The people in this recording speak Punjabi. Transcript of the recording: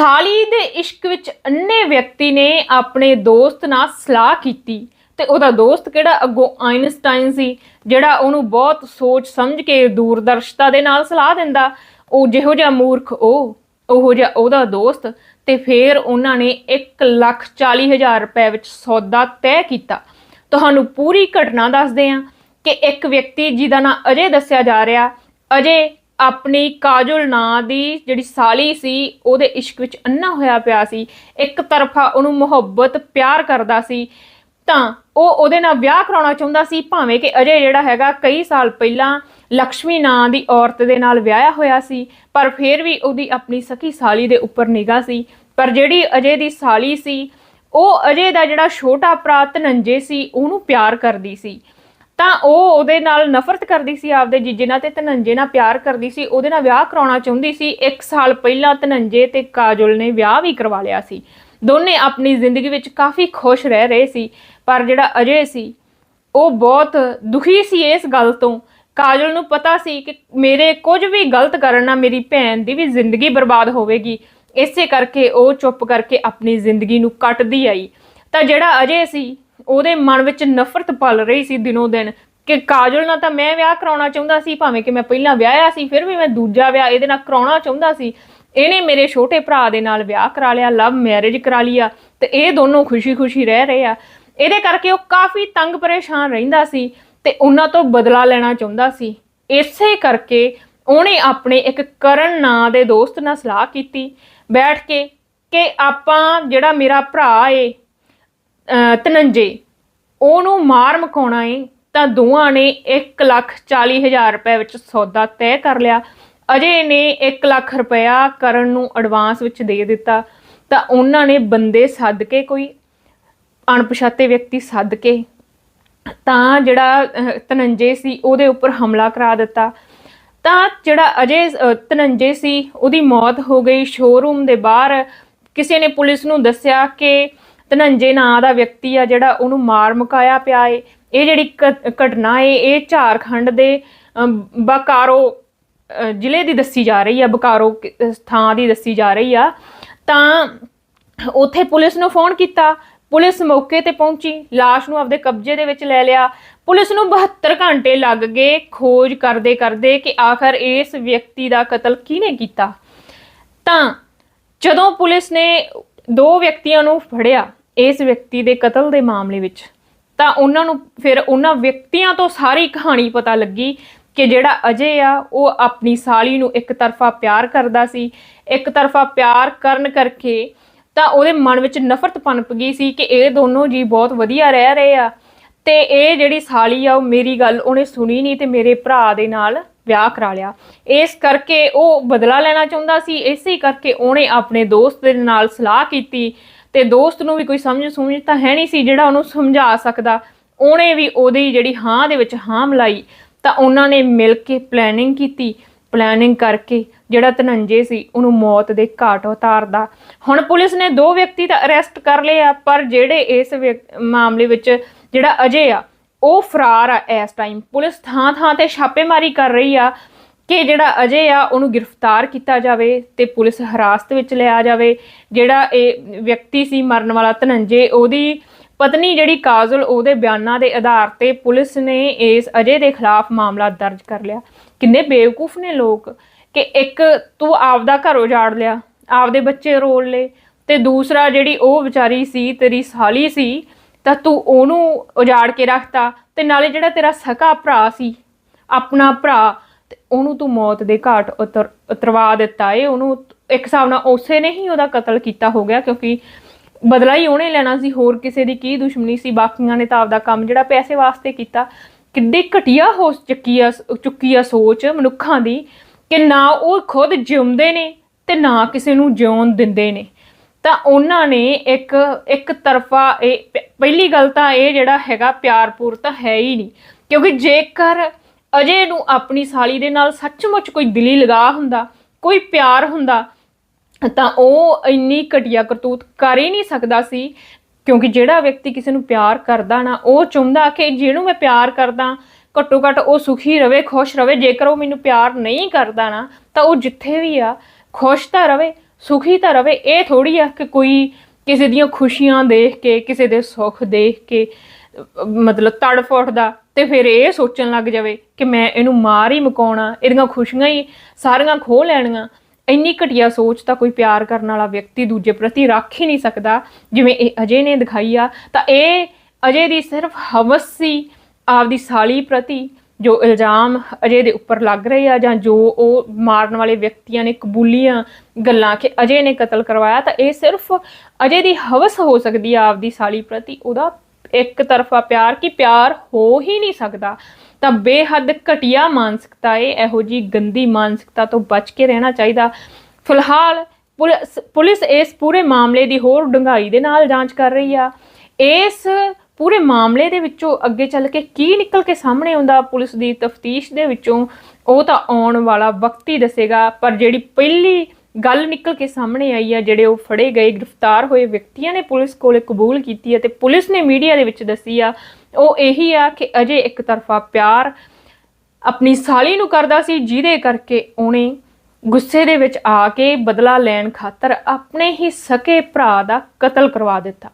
ਸਾਲੀ ਦੇ ਇਸ਼ਕ ਵਿੱਚ ਅੰਨੇ ਵਿਅਕਤੀ ਨੇ ਆਪਣੇ ਦੋਸਤ ਨਾਲ ਸਲਾਹ ਕੀਤੀ ਤੇ ਉਹਦਾ ਦੋਸਤ ਕਿਹੜਾ? ਅੱਗੋਂ ਆਇਨਸਟਾਈਨ ਸੀ, ਜਿਹੜਾ ਉਹਨੂੰ ਬਹੁਤ ਸੋਚ ਸਮਝ ਕੇ ਦੂਰਦਰਸ਼ਤਾ ਦੇ ਨਾਲ ਸਲਾਹ ਦਿੰਦਾ। ਉਹ ਜਿਹੋ ਜਿਹਾ ਮੂਰਖ ਉਹ, ਉਹੋ ਜਿਹਾ ਉਹਦਾ ਦੋਸਤ ਤੇ ਫਿਰ ਉਹਨਾਂ ਨੇ 140000 ਰੁਪਏ ਵਿੱਚ ਸੌਦਾ ਤੈਅ ਕੀਤਾ। ਤੁਹਾਨੂੰ ਪੂਰੀ ਘਟਨਾ ਦੱਸਦੇ ਹਾਂ ਕਿ ਇੱਕ ਵਿਅਕਤੀ ਜਿਹਦਾ ਨਾਂ ਅਜੇ ਦੱਸਿਆ ਜਾ ਰਿਹਾ, ਅਜੇ ਆਪਣੀ ਕਾਜਲ ਨਾਂ ਦੀ ਜਿਹੜੀ ਸਾਲੀ ਸੀ, ਉਹਦੇ ਇਸ਼ਕ ਵਿੱਚ ਅੰਨਾ ਹੋਇਆ ਪਿਆ ਸੀ। ਇੱਕ ਤਰਫਾ ਉਹਨੂੰ ਮੁਹੱਬਤ ਪਿਆਰ ਕਰਦਾ ਸੀ, ਤਾਂ ਉਹ ਉਹਦੇ ਨਾਲ ਵਿਆਹ ਕਰਾਉਣਾ ਚਾਹੁੰਦਾ ਸੀ, ਭਾਵੇਂ ਕਿ ਅਜੇ ਜਿਹੜਾ ਹੈਗਾ ਕਈ ਸਾਲ ਪਹਿਲਾਂ ਲక్ష్ਮੀ ਨਾਂ ਦੀ ਔਰਤ ਦੇ ਨਾਲ ਵਿਆਹਿਆ ਹੋਇਆ ਸੀ, ਪਰ ਫਿਰ ਵੀ ਉਹਦੀ ਆਪਣੀ ਸਕੀ ਸਾਲੀ ਦੇ ਉੱਪਰ ਨਿਗਾਹ ਸੀ। ਪਰ ਜਿਹੜੀ ਅਜੇ ਦੀ ਸਾਲੀ ਸੀ, ਉਹ ਅਜੇ ਦਾ ਜਿਹੜਾ ਛੋਟਾ ਭਰਾ ਧਨੰਜੇ ਸੀ, ਉਹਨੂੰ ਪਿਆਰ ਕਰਦੀ ਸੀ। ਤਾਂ ਉਹ ਉਹਦੇ ਨਾਲ ਨਫ਼ਰਤ ਕਰਦੀ ਸੀ, ਆਪਦੇ ਜੀਜੇ ਨਾਲ ਤੇ ਧਨੰਜੇ ਨਾਲ ਪਿਆਰ ਕਰਦੀ ਸੀ। ਉਹਦੇ ਨਾਲ ਵਿਆਹ ਕਰਾਉਣਾ ਚਾਹੁੰਦੀ ਸੀ। 1 ਸਾਲ ਪਹਿਲਾਂ ਧਨੰਜੇ ਤੇ ਕਾਜਲ ਨੇ ਵਿਆਹ ਵੀ ਕਰਵਾ ਲਿਆ ਸੀ। ਦੋਨੇ ਆਪਣੀ ਜ਼ਿੰਦਗੀ ਵਿੱਚ ਕਾਫੀ ਖੁਸ਼ ਰਹਿ ਰਹੇ ਸੀ, ਪਰ ਜਿਹੜਾ ਅਜੇ ਸੀ, ਉਹ ਬਹੁਤ ਦੁਖੀ ਸੀ ਇਸ ਗੱਲ ਤੋਂ। ਕਾਜਲ ਨੂੰ ਪਤਾ ਸੀ ਕਿ ਮੇਰੇ ਕੁਝ ਵੀ ਗਲਤ ਕਰਨ ਨਾਲ ਮੇਰੀ ਭੈਣ ਦੀ ਵੀ ਜ਼ਿੰਦਗੀ ਬਰਬਾਦ ਹੋਵੇਗੀ। ਇਸੇ ਕਰਕੇ ਉਹ ਚੁੱਪ ਕਰਕੇ ਆਪਣੀ ਜ਼ਿੰਦਗੀ ਨੂੰ ਕੱਟਦੀ ਆਈ। ਤਾਂ ਜਿਹੜਾ ਅਜੇ ਸੀ ਉਹਦੇ ਮਨ ਵਿੱਚ ਨਫ਼ਰਤ ਪਲ ਰਹੀ ਸੀ ਦਿਨੋਂ ਦਿਨ ਕਿ ਕਾਜਲ ਨਾਲ ਤਾਂ ਮੈਂ ਵਿਆਹ ਕਰਾਉਣਾ ਚਾਹੁੰਦਾ ਸੀ, ਭਾਵੇਂ ਕਿ ਮੈਂ ਪਹਿਲਾਂ ਵਿਆਹਿਆ ਸੀ, ਫਿਰ ਵੀ ਮੈਂ ਦੂਜਾ ਵਿਆਹ ਇਹਦੇ ਨਾਲ ਕਰਾਉਣਾ ਚਾਹੁੰਦਾ ਸੀ। ਇਹਨੇ ਮੇਰੇ ਛੋਟੇ ਭਰਾ ਦੇ ਨਾਲ ਵਿਆਹ ਕਰਾ ਲਿਆ ਲਵ ਮੈਰਿਜ ਕਰਾ ਲਿਆ ਤੇ ਇਹ ਦੋਨੋਂ ਖੁਸ਼ੀ-ਖੁਸ਼ੀ ਰਹਿ ਰਹੇ ਆ। ਇਹਦੇ ਕਰਕੇ ਉਹ ਕਾਫੀ ਤੰਗ ਪਰੇਸ਼ਾਨ ਰਹਿੰਦਾ ਸੀ ਤੇ ਉਹਨਾਂ ਤੋਂ ਬਦਲਾ ਲੈਣਾ ਚਾਹੁੰਦਾ ਸੀ। ਇਸੇ ਕਰਕੇ ਉਹਨੇ ਆਪਣੇ ਇੱਕ ਕਰਨ ਨਾਂ ਦੇ ਦੋਸਤ ਨਾਲ ਸਲਾਹ ਕੀਤੀ, ਬੈਠ ਕੇ ਕਿ ਆਪਾਂ ਜਿਹੜਾ ਮੇਰਾ ਭਰਾ ਏ ਤਨੰਜੇ, ਉਹਨੂੰ ਮਾਰ ਮਕਾਉਣਾ ਏ, ਤਾਂ ਦੋਵਾਂ ਨੇ 140000 ਰੁਪਏ ਵਿੱਚ ਸੌਦਾ ਤੈਅ ਕਰ ਲਿਆ। ਅਜੇ ਨੇ 1 ਲੱਖ ਰੁਪਇਆ ਕਰਨ ਨੂੰ ਐਡਵਾਂਸ ਵਿੱਚ ਦੇ ਦਿੱਤਾ, ਤਾਂ ਉਹਨਾਂ ਨੇ ਬੰਦੇ ਸੱਦ ਕੇ ਕੋਈ ਅਣਪਛਾਤੇ ਵਿਅਕਤੀ ਸੱਦ ਕੇ ਤਾਂ ਜਿਹੜਾ ਤਨੰਜੇ ਸੀ ਉਹਦੇ ਉੱਪਰ ਹਮਲਾ ਕਰਾ ਦਿੱਤਾ। ਤਾਂ ਜਿਹੜਾ ਅਜੇ ਤਨੰਜੇ ਸੀ, ਉਹਦੀ ਮੌਤ ਹੋ ਗਈ। ਸ਼ੋਰੂਮ ਦੇ ਬਾਹਰ ਕਿਸੇ ਨੇ ਪੁਲਿਸ ਨੂੰ ਦੱਸਿਆ ਕਿ ਧਨੰਜੇ ਨਾਂ ਦਾ ਵਿਅਕਤੀ ਆ ਜਿਹੜਾ ਉਹਨੂੰ ਮਾਰ ਮੁਕਾਇਆ ਪਿਆ ਏ। ਇਹ ਜਿਹੜੀ ਘ- ਘਟਨਾ ਏ, ਇਹ ਝਾਰਖੰਡ ਦੇ ਬਕਾਰੋ ਜ਼ਿਲ੍ਹੇ ਦੀ ਦੱਸੀ ਜਾ ਰਹੀ ਆ, ਬਕਾਰੋ ਥਾਂ ਦੀ ਦੱਸੀ ਜਾ ਰਹੀ ਆ। ਤਾਂ ਉੱਥੇ ਪੁਲਿਸ ਨੂੰ ਫੋਨ ਕੀਤਾ। ਪੁਲਿਸ ਮੌਕੇ ਤੇ ਪਹੁੰਚੀ, ਲਾਸ਼ ਨੂੰ ਆਪਦੇ ਕਬਜ਼ੇ ਦੇ ਵਿੱਚ ਲੈ ਲਿਆ। ਪੁਲਿਸ ਨੂੰ 72 ਘੰਟੇ ਲੱਗ ਗਏ ਖੋਜ ਕਰਦੇ ਕਰਦੇ ਕਿ ਆਖਰ ਇਸ ਵਿਅਕਤੀ ਦਾ ਕਤਲ ਕਿਹਨੇ ਕੀਤਾ। ਤਾਂ ਜਦੋਂ ਪੁਲਿਸ ਨੇ ਦੋ ਵਿਅਕਤੀਆਂ ਨੂੰ ਫੜਿਆ ਇਸ ਵਿਅਕਤੀ ਦੇ ਕਤਲ ਦੇ ਮਾਮਲੇ ਵਿੱਚ, ਤਾਂ ਉਹਨਾਂ ਨੂੰ ਫਿਰ ਉਹਨਾਂ ਵਿਅਕਤੀਆਂ ਤੋਂ ਸਾਰੀ ਕਹਾਣੀ ਪਤਾ ਲੱਗੀ ਕਿ ਜਿਹੜਾ ਅਜੇ ਆ, ਉਹ ਆਪਣੀ ਸਾਲੀ ਨੂੰ ਇੱਕ ਤਰਫਾ ਪਿਆਰ ਕਰਦਾ ਸੀ, ਇੱਕ ਤਰਫਾ ਪਿਆਰ ਕਰਨ ਕਰਕੇ ਤਾਂ ਉਹਦੇ ਮਨ ਵਿੱਚ ਨਫ਼ਰਤ ਪਨਪ ਗਈ ਸੀ ਕਿ ਇਹ ਦੋਨੋਂ ਜੀ ਬਹੁਤ ਵਧੀਆ ਰਹਿ ਰਹੇ ਆ ਤੇ ਇਹ ਜਿਹੜੀ ਸਾਲੀ ਆ, ਉਹ ਮੇਰੀ ਗੱਲ ਉਹਨੇ ਸੁਣੀ ਨਹੀਂ ਤੇ ਮੇਰੇ ਭਰਾ ਦੇ ਨਾਲ ਵਿਆਹ ਕਰਾ ਲਿਆ। ਇਸ ਕਰਕੇ ਉਹ ਬਦਲਾ ਲੈਣਾ ਚਾਹੁੰਦਾ ਸੀ, ਇਸੇ ਕਰਕੇ ਉਹਨੇ ਆਪਣੇ ਦੋਸਤ ਦੇ ਨਾਲ ਸਲਾਹ ਕੀਤੀ ਤੇ ਦੋਸਤ ਨੂੰ ਵੀ ਕੋਈ ਸਮਝ ਸਮਝ ਤਾਂ ਹੈ ਨਹੀਂ ਸੀ ਜਿਹੜਾ ਉਹਨੂੰ ਸਮਝਾ ਸਕਦਾ। ਉਹਨੇ ਵੀ ਉਹਦੀ ਜਿਹੜੀ ਹਾਂ ਦੇ ਵਿੱਚ ਹਾਂ ਮਿਲਾਈ, ਤਾਂ ਉਹਨਾਂ ਨੇ ਮਿਲ ਕੇ ਪਲੈਨਿੰਗ ਕੀਤੀ। ਪਲੈਨਿੰਗ ਕਰਕੇ ਜਿਹੜਾ ਤਨੰਜੇ ਸੀ, ਉਹਨੂੰ ਮੌਤ ਦੇ ਘਾਟ ਉਤਾਰਦਾ। ਹੁਣ ਪੁਲਿਸ ਨੇ ਦੋ ਵਿਅਕਤੀ ਤਾਂ ਅਰੈਸਟ ਕਰ ਲਏ ਆ, ਪਰ ਜਿਹੜੇ ਇਸ ਵਿਅਕ- ਮਾਮਲੇ ਵਿੱਚ ਜਿਹੜਾ ਅਜੇ ਆ, ਉਹ ਫਰਾਰ ਆ ਇਸ ਟਾਈਮ ਪੁਲਿਸ ਥਾਂ ਥਾਂ ਤੇ ਛਾਪੇਮਾਰੀ ਕਰ ਰਹੀ ਆ। ਕਿ ਜਿਹੜਾ ਅਜੇ ਆ ਉਹਨੂੰ ਗ੍ਰਿਫਤਾਰ ਕੀਤਾ ਜਾਵੇ ਤੇ ਪੁਲਿਸ ਹਿਰਾਸਤ ਵਿੱਚ ਲਿਆ ਜਾਵੇ। ਜਿਹੜਾ ਇਹ ਵਿਅਕਤੀ ਸੀ ਮਰਨ ਵਾਲਾ ਧਨੰਜੇ, ਉਹਦੀ ਪਤਨੀ ਜਿਹੜੀ ਕਾਜਲ, ਉਹਦੇ ਬਿਆਨਾਂ ਦੇ ਆਧਾਰ ਤੇ ਪੁਲਿਸ ਨੇ ਇਸ ਅਜੇ ਦੇ ਖਿਲਾਫ ਮਾਮਲਾ ਦਰਜ ਕਰ ਲਿਆ। ਕਿੰਨੇ ਬੇਵਕੂਫ ਨੇ ਲੋਕ ਕਿ ਇੱਕ ਤੂੰ ਆਪਦਾ ਘਰ ਉਜਾੜ ਲਿਆ, ਆਪਦੇ ਬੱਚੇ ਰੋਲ ਲਏ ਤੇ ਦੂਸਰਾ ਜਿਹੜੀ ਉਹ ਵਿਚਾਰੀ ਸੀ, ਤੇਰੀ ਸਾਲੀ ਸੀ, ਤਾਂ ਤੂੰ ਉਹਨੂੰ ਉਜਾੜ ਕੇ ਰੱਖਤਾ ਤੇ ਨਾਲੇ ਜਿਹੜਾ ਤੇਰਾ ਸਕਾ ਭਰਾ ਸੀ, ਆਪਣਾ ਭਰਾ ਉਹਨੂੰ ਤੂੰ ਮੌਤ ਦੇ ਘਾਟ ਉਤਰ, ਉਤਰਵਾ ਦਿੱਤਾ ਏ, ਉਹਨੂੰ ਇੱਕ ਹਿਸਾਬ ਨਾਲ ਉਸੇ ਨੇ ਹੀ ਉਹਦਾ ਕਤਲ ਕੀਤਾ ਹੋ ਗਿਆ, ਕਿਉਂਕਿ ਬਦਲਾ ਹੀ ਉਹਨੇ ਲੈਣਾ ਸੀ, ਹੋਰ ਕਿਸੇ ਦੀ ਕੀ ਦੁਸ਼ਮਣੀ ਸੀ, ਬਾਕੀਆਂ ਨੇ ਤਾਂ ਆਪਦਾ ਕੰਮ ਜਿਹੜਾ ਪੈਸੇ ਵਾਸਤੇ ਕੀਤਾ। ਕਿੱਡੀ ਘਟੀਆ ਹੋ ਚੁੱਕੀ ਆ ਚੁੱਕੀ ਆ ਸੋਚ ਮਨੁੱਖਾਂ ਦੀ ਕਿ ਨਾ ਉਹ ਖੁਦ ਜਿਉਂਦੇ ਨੇ ਤੇ ਨਾ ਕਿਸੇ ਨੂੰ ਜਿਉਣ ਦਿੰਦੇ ਨੇ। ਤਾਂ ਉਹਨਾਂ ਨੇ ਇੱਕ ਇੱਕ ਤਰਫਾ ਇਹ ਪਹਿਲੀ ਗੱਲ ਤਾਂ ਇਹ ਜਿਹੜਾ ਹੈਗਾ ਪਿਆਰਪੂਰ ਤਾਂ ਹੈ ਹੀ ਨਹੀਂ, ਕਿਉਂਕਿ ਜੇਕਰ ਅਜੇ ਨੂੰ ਆਪਣੀ ਸਾਲੀ ਦੇ ਨਾਲ ਸੱਚਮੁੱਚ ਕੋਈ ਦਿਲੀ ਲਗਾ ਹੁੰਦਾ, ਕੋਈ ਪਿਆਰ ਹੁੰਦਾ, ਤਾਂ ਉਹ ਇੰਨੀ ਘਟੀਆ ਕਰਤੂਤ ਕਰ ਹੀ ਨਹੀਂ ਸਕਦਾ ਸੀ, ਕਿਉਂਕਿ ਜਿਹੜਾ ਵਿਅਕਤੀ ਕਿਸੇ ਨੂੰ ਪਿਆਰ ਕਰਦਾ ਨਾ, ਉਹ ਚਾਹੁੰਦਾ ਕਿ ਜਿਹਨੂੰ ਮੈਂ ਪਿਆਰ ਕਰਦਾ, ਘੱਟੋ ਘੱਟ ਉਹ ਸੁਖੀ ਰਵੇ, ਖੁਸ਼ ਰਵੇ, ਜੇਕਰ ਉਹ ਮੈਨੂੰ ਪਿਆਰ ਨਹੀਂ ਕਰਦਾ ਨਾ, ਤਾਂ ਉਹ ਜਿੱਥੇ ਵੀ ਆ, ਖੁਸ਼ ਤਾਂ ਰਵੇ, ਸੁਖੀ ਤਾਂ ਰਵੇ, ਇਹ ਥੋੜੀ ਆ ਕਿ ਕੋਈ ਕਿਸੇ ਦੀਆਂ ਖੁਸ਼ੀਆਂ ਦੇਖ ਕੇ, ਕਿਸੇ ਦੇ ਸੁੱਖ ਦੇਖ ਕੇ ਮਤਲਬ ਤੜਫ ਉੱਠਦਾ। ਤੇ ਫਿਰ ਇਹ ਸੋਚਣ ਲੱਗ ਜਾਵੇ ਕਿ ਮੈਂ ਇਹਨੂੰ ਮਾਰ ਹੀ ਮੁਕਾਉਣਾ, ਇਹਦੀਆਂ ਖੁਸ਼ੀਆਂ ਹੀ ਸਾਰੀਆਂ ਖੋਹ ਲੈਣੀਆਂ। ਇੰਨੀ ਘਟੀਆ ਸੋਚ ਤਾਂ ਕੋਈ ਪਿਆਰ ਕਰਨ ਵਾਲਾ ਵਿਅਕਤੀ ਦੂਜੇ ਪ੍ਰਤੀ ਰੱਖ ਹੀ ਨਹੀਂ ਸਕਦਾ। ਜਿਵੇਂ ਇਹ ਅਜੇ ਨੇ ਦਿਖਾਈ ਆ, ਤਾਂ ਇਹ ਅਜੇ ਦੀ ਸਿਰਫ ਹਵਸ ਸੀ ਆਪਦੀ ਸਾਲੀ ਪ੍ਰਤੀ, ਜੋ ਇਲਜ਼ਾਮ ਅਜੇ ਦੇ ਉੱਪਰ ਲੱਗ ਰਹੇ ਆ ਜਾਂ ਜੋ ਉਹ ਮਾਰਨ ਵਾਲੇ ਵਿਅਕਤੀਆਂ ਨੇ ਕਬੂਲੀਆਂ ਗੱਲਾਂ ਕਿ ਅਜੇ ਨੇ ਕਤਲ ਕਰਵਾਇਆ, ਤਾਂ ਇਹ ਸਿਰਫ ਅਜੇ ਦੀ ਹਵਸ ਹੋ ਸਕਦੀ ਆ ਆਪਦੀ ਸਾਲੀ ਪ੍ਰਤੀ, ਉਹਦਾ ਇੱਕ ਤਰਫਾ ਪਿਆਰ ਕਿ ਪਿਆਰ ਹੋ ਹੀ ਨਹੀਂ ਸਕਦਾ, ਤਾਂ ਬੇਹੱਦ ਘਟੀਆ ਮਾਨਸਿਕਤਾ ਏ, ਇਹੋ ਜੀ ਗੰਦੀ ਮਾਨਸਿਕਤਾ ਤੋਂ ਬਚ ਕੇ ਰਹਿਣਾ ਚਾਹੀਦਾ। ਫਿਲਹਾਲ ਪੁਲਿਸ ਪੁਲਿਸ ਇਸ ਪੂਰੇ ਮਾਮਲੇ ਦੀ ਹੋਰ ਡੂੰਘਾਈ ਦੇ ਨਾਲ ਜਾਂਚ ਕਰ ਰਹੀ ਆ। ਇਸ ਪੂਰੇ ਮਾਮਲੇ ਦੇ ਵਿੱਚੋਂ ਅੱਗੇ ਚੱਲ ਕੇ ਕੀ ਨਿਕਲ ਕੇ ਸਾਹਮਣੇ ਆਉਂਦਾ, ਪੁਲਿਸ ਦੀ ਤਫਤੀਸ਼ ਦੇ ਵਿੱਚੋਂ ਉਹ ਤਾਂ ਆਉਣ ਵਾਲਾ ਵਕਤ ਹੀ ਦੱਸੇਗਾ, ਪਰ ਜਿਹੜੀ ਪਹਿਲੀ ਗੱਲ ਨਿਕਲ ਕੇ ਸਾਹਮਣੇ ਆਈ ਆ, ਜਿਹੜੇ ਉਹ ਫੜੇ ਗਏ, ਗ੍ਰਿਫਤਾਰ ਹੋਏ ਵਿਅਕਤੀਆਂ ਨੇ ਪੁਲਿਸ ਕੋਲੇ ਕਬੂਲ ਕੀਤੀ ਹੈ ਤੇ ਪੁਲਿਸ ਨੇ ਮੀਡੀਆ ਦੇ ਵਿੱਚ ਦੱਸੀ ਆ, ਉਹ ਇਹੀ ਆ ਕਿ ਅਜੇ ਇੱਕ ਤਰਫਾ ਪਿਆਰ ਆਪਣੀ ਸਾਲੀ ਨੂੰ ਕਰਦਾ ਸੀ, ਜਿਹਦੇ ਕਰਕੇ ਉਹਨੇ ਗੁੱਸੇ ਦੇ ਵਿੱਚ ਆ ਕੇ ਬਦਲਾ ਲੈਣ ਖਾਤਰ ਆਪਣੇ ਹੀ ਸਕੇ ਭਰਾ ਦਾ ਕਤਲ ਕਰਵਾ ਦਿੱਤਾ।